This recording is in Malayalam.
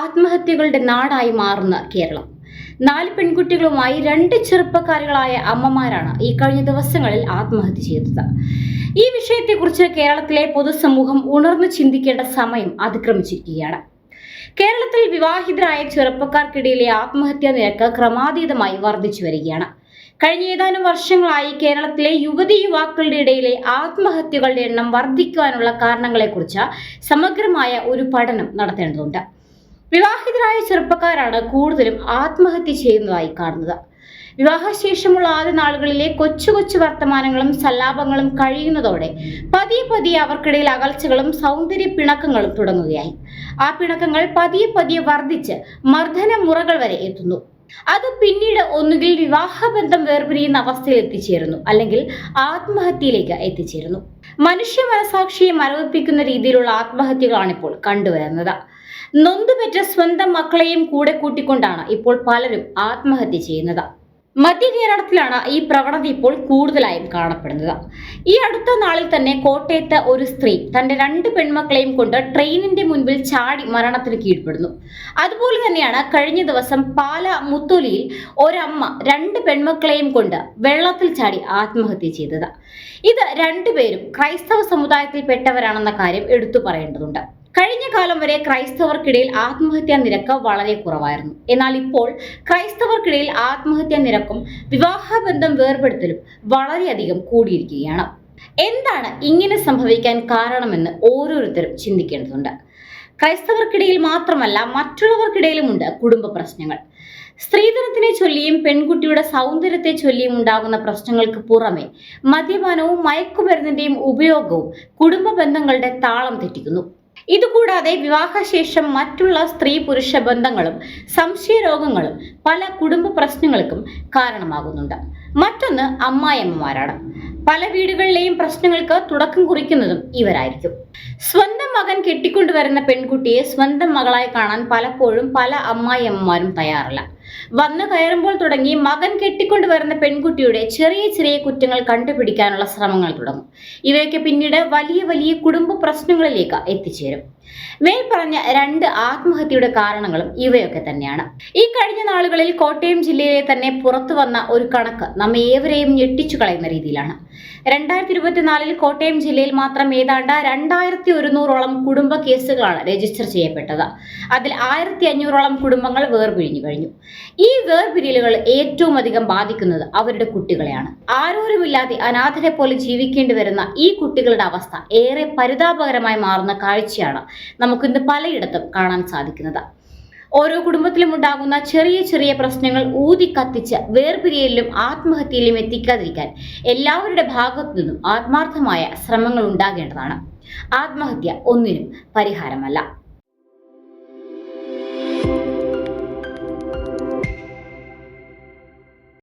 ആത്മഹത്യകളുടെ നാടായി മാറുന്ന കേരളം. നാല് പെൺകുട്ടികളുമായി രണ്ട് ചെറുപ്പക്കാരികളായ അമ്മമാരാണ് ഈ കഴിഞ്ഞ ദിവസങ്ങളിൽ ആത്മഹത്യ ചെയ്തത്. ഈ വിഷയത്തെക്കുറിച്ച് കേരളത്തിലെ പൊതുസമൂഹം ഉണർന്നു ചിന്തിക്കേണ്ട സമയം അതിക്രമിച്ചിരിക്കുകയാണ്. കേരളത്തിൽ വിവാഹിതരായ ചെറുപ്പക്കാർക്കിടയിലെ ആത്മഹത്യാ നിരക്ക് ക്രമാതീതമായി വർദ്ധിച്ചു വരികയാണ്. കഴിഞ്ഞ ഏതാനും വർഷങ്ങളായി കേരളത്തിലെ യുവതി യുവാക്കളുടെ ഇടയിലെ ആത്മഹത്യകളുടെ എണ്ണം വർദ്ധിക്കുവാനുള്ള കാരണങ്ങളെക്കുറിച്ച് സമഗ്രമായ ഒരു പഠനം നടത്തേണ്ടതുണ്ട്. വിവാഹിതരായ ചെറുപ്പക്കാരാണ് കൂടുതലും ആത്മഹത്യ ചെയ്യുന്നതായി കാണുന്നത്. വിവാഹശേഷമുള്ള ആദ്യ നാളുകളിലെ കൊച്ചു കൊച്ചു വർത്തമാനങ്ങളും സല്ലാപങ്ങളും കഴിയുന്നതോടെ പതിയെ പതിയെ അവർക്കിടയിൽ അകൽച്ചകളും സൗന്ദര്യ പിണക്കങ്ങളും തുടങ്ങുകയായി. ആ പിണക്കങ്ങൾ പതിയെ പതിയെ വർദ്ധിച്ച് മർദ്ദന മുറകൾ വരെ എത്തുന്നു. അത് പിന്നീട് ഒന്നുകിൽ വിവാഹബന്ധം വേർപിരിയുന്ന അവസ്ഥയിൽ എത്തിച്ചേരുന്നു അല്ലെങ്കിൽ ആത്മഹത്യയിലേക്ക് എത്തിച്ചേരുന്നു. മനുഷ്യ മനസാക്ഷിയെ മരവിപ്പിക്കുന്ന രീതിയിലുള്ള ആത്മഹത്യകളാണ് ഇപ്പോൾ കണ്ടുവരുന്നത്. നൊന്തുപെറ്റ സ്വന്തം മക്കളെയും കൂടെ കൂട്ടിക്കൊണ്ടാണ് ഇപ്പോൾ പലരും ആത്മഹത്യ ചെയ്യുന്നത്. മധ്യ കേരളത്തിലാണ് ഈ പ്രവണത ഇപ്പോൾ കൂടുതലായും കാണപ്പെടുന്നത്. ഈ അടുത്ത നാളിൽ തന്നെ കോട്ടയത്ത് ഒരു സ്ത്രീ തന്റെ രണ്ട് പെൺമക്കളെയും കൊണ്ട് ട്രെയിനിന്റെ മുൻപിൽ ചാടി മരണത്തിന് കീഴ്പ്പെടുന്നു. അതുപോലെ തന്നെയാണ് കഴിഞ്ഞ ദിവസം പാല മുത്തോലിയിൽ ഒരമ്മ രണ്ട് പെൺമക്കളെയും കൊണ്ട് വെള്ളത്തിൽ ചാടി ആത്മഹത്യ ചെയ്തത്. ഇത് രണ്ടുപേരും ക്രൈസ്തവ സമുദായത്തിൽപ്പെട്ടവരാണെന്ന കാര്യം എടുത്തു പറയേണ്ടതുണ്ട്. കഴിഞ്ഞ കാലം വരെ ക്രൈസ്തവർക്കിടയിൽ ആത്മഹത്യാ നിരക്ക് വളരെ കുറവായിരുന്നു. എന്നാൽ ഇപ്പോൾ ക്രൈസ്തവർക്കിടയിൽ ആത്മഹത്യാ നിരക്കും വിവാഹബന്ധം വേർപെടുത്തലും വളരെയധികം കൂടിയിരിക്കുകയാണ്. എന്താണ് ഇങ്ങനെ സംഭവിക്കാൻ കാരണമെന്ന് ഓരോരുത്തരും ചിന്തിക്കേണ്ടതുണ്ട്. ക്രൈസ്തവർക്കിടയിൽ മാത്രമല്ല മറ്റുള്ളവർക്കിടയിലുമുണ്ട് കുടുംബ പ്രശ്നങ്ങൾ. സ്ത്രീധനത്തിനെ ചൊല്ലിയും പെൺകുട്ടിയുടെ സൗന്ദര്യത്തെ ചൊല്ലിയും ഉണ്ടാകുന്ന പ്രശ്നങ്ങൾക്ക് പുറമെ മദ്യപാനവും മയക്കുമരുന്നിന്റെയും ഉപയോഗവും കുടുംബ ബന്ധങ്ങളുടെ താളം തെറ്റിക്കുന്നു. ഇതുകൂടാതെ വിവാഹശേഷം മറ്റുള്ള സ്ത്രീ പുരുഷ ബന്ധങ്ങളും സംശയരോഗങ്ങളും പല കുടുംബ പ്രശ്നങ്ങൾക്കും കാരണമാകുന്നുണ്ട്. മറ്റൊന്ന് അമ്മായിയമ്മമാരാണ്. പല വീടുകളിലെയും പ്രശ്നങ്ങൾക്ക് തുടക്കം കുറിക്കുന്നതും ഇവരായിരിക്കും. സ്വന്തം മകൻ കെട്ടിക്കൊണ്ടുവരുന്ന പെൺകുട്ടിയെ സ്വന്തം മകളായി കാണാൻ പലപ്പോഴും പല അമ്മായിയമ്മമാരും തയ്യാറല്ല. വന്നു കയറുമ്പോൾ തുടങ്ങി മകൻ കെട്ടിക്കൊണ്ടുവരുന്ന പെൺകുട്ടിയുടെ ചെറിയ ചെറിയ കുറ്റങ്ങൾ കണ്ടുപിടിക്കാനുള്ള ശ്രമങ്ങൾ തുടങ്ങും. ഇവയൊക്കെ പിന്നീട് വലിയ വലിയ കുടുംബ പ്രശ്നങ്ങളിലേക്ക് എത്തിച്ചേരും. മേൽപ്പറഞ്ഞ രണ്ട് ആത്മഹത്യയുടെ കാരണങ്ങളും ഇവയൊക്കെ തന്നെയാണ്. ഈ കഴിഞ്ഞ നാളുകളിൽ കോട്ടയം ജില്ലയിലെ തന്നെ പുറത്തു വന്ന ഒരു കണക്ക് നമ്മെ ഏവരെയും ഞെട്ടിച്ചു കളയുന്ന രീതിയിലാണ്. രണ്ടായിരത്തി ഇരുപത്തിനാലിൽ കോട്ടയം ജില്ലയിൽ മാത്രം ഏതാണ്ട് രണ്ടായിരത്തി ഒരുന്നൂറോളം കുടുംബ കേസുകളാണ് രജിസ്റ്റർ ചെയ്യപ്പെട്ടത്. അതിൽ ആയിരത്തി അഞ്ഞൂറോളം കുടുംബങ്ങൾ വേർപിഴിഞ്ഞു കഴിഞ്ഞു. ഈ വേർപിരിയലുകൾ ഏറ്റവും അധികം ബാധിക്കുന്നത് അവരുടെ കുട്ടികളെയാണ്. ആരോരുമില്ലാതെ അനാഥരെ പോലെ ജീവിക്കേണ്ടി വരുന്ന ഈ കുട്ടികളുടെ അവസ്ഥ ഏറെ പരിതാപകരമായി മാറുന്ന കാഴ്ചയാണ് നമുക്കിന്ന് പലയിടത്തും കാണാൻ സാധിക്കുന്നത്. ഓരോ കുടുംബത്തിലും ഉണ്ടാകുന്ന ചെറിയ ചെറിയ പ്രശ്നങ്ങൾ ഊതി കത്തിച്ച് വേർപിരിയലിലും ആത്മഹത്യയിലും എത്തിക്കാതിരിക്കാൻ എല്ലാവരുടെ ഭാഗത്തു നിന്നും ആത്മാർത്ഥമായ ശ്രമങ്ങൾ ഉണ്ടാകേണ്ടതാണ്. ആത്മഹത്യ ഒന്നിനും പരിഹാരമല്ല.